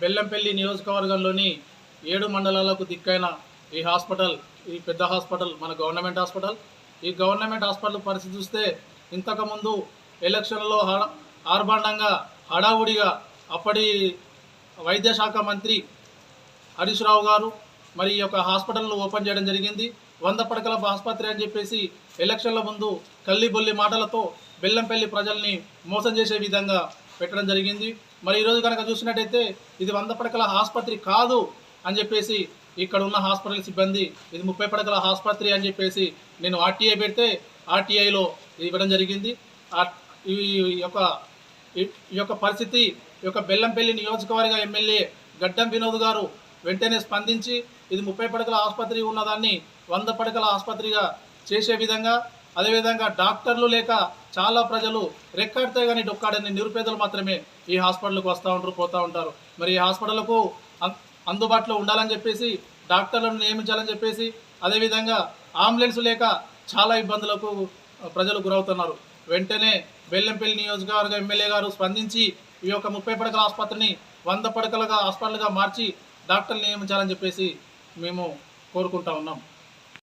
బెల్లంపల్లి నియోజకవర్గంలోని ఏడు మండలాలకు దిక్కైన ఈ హాస్పిటల్ ఈ పెద్ద హాస్పిటల్ మన గవర్నమెంట్ హాస్పిటల్. ఈ గవర్నమెంట్ హాస్పిటల్ పరిస్థితి చూస్తే ఇంతకుముందు ఎలక్షన్లో హడ ఆర్భాండంగా హడావుడిగా అప్పటి వైద్య శాఖ మంత్రి హరీష్ రావు గారు మరి ఈ యొక్క హాస్పిటల్ను ఓపెన్ చేయడం జరిగింది. వంద పడకల ఆసుపత్రి అని చెప్పేసి ఎలక్షన్ల ముందు కల్లిబొల్లి మాటలతో బెల్లంపల్లి ప్రజల్ని మోసం చేసే విధంగా పెట్టడం జరిగింది. మరి ఈరోజు కనుక చూసినట్టయితే ఇది వంద పడకల ఆసుపత్రి కాదు అని చెప్పేసి ఇక్కడ ఉన్న హాస్పిటల్ సిబ్బంది ఇది ముప్పై పడకల ఆసుపత్రి అని చెప్పేసి నేను ఆర్టీఐ పెడితే ఆర్టీఐలో ఇవ్వడం జరిగింది. ఈ యొక్క ఈ- ఈ యొక్క పరిస్థితి ఈ యొక్క బెల్లంపల్లి నియోజకవర్గ ఎమ్మెల్యే గడ్డం వినోద్ గారు వెంటనే స్పందించి ఇది ముప్పై పడకల ఆసుపత్రి ఉన్నదాన్ని వంద పడకల ఆసుపత్రిగా చేసే విధంగా అదేవిధంగా డాక్టర్లు లేక చాలా ప్రజలు రెక్కాడితే కానీ డొక్కాడని నిరుపేదలు మాత్రమే ఈ హాస్పిటల్కి వస్తూ ఉంటారు పోతూ ఉంటారు. మరి ఈ హాస్పిటల్కు అం- అందుబాటులో ఉండాలని చెప్పేసి డాక్టర్లను నియమించాలని చెప్పేసి అదేవిధంగా అంబులెన్స్ లేక చాలా ఇబ్బందులకు ప్రజలు గురవుతున్నారు. వెంటనే బెల్లంపల్లి నియోజకవర్గ ఎమ్మెల్యే గారు స్పందించి ఈ యొక్క ముప్పై పడకల ఆసుపత్రిని వంద పడకలుగా హాస్పిటల్గా మార్చి డాక్టర్లు నియమించాలని చెప్పేసి మేము కోరుకుంటా ఉన్నాం.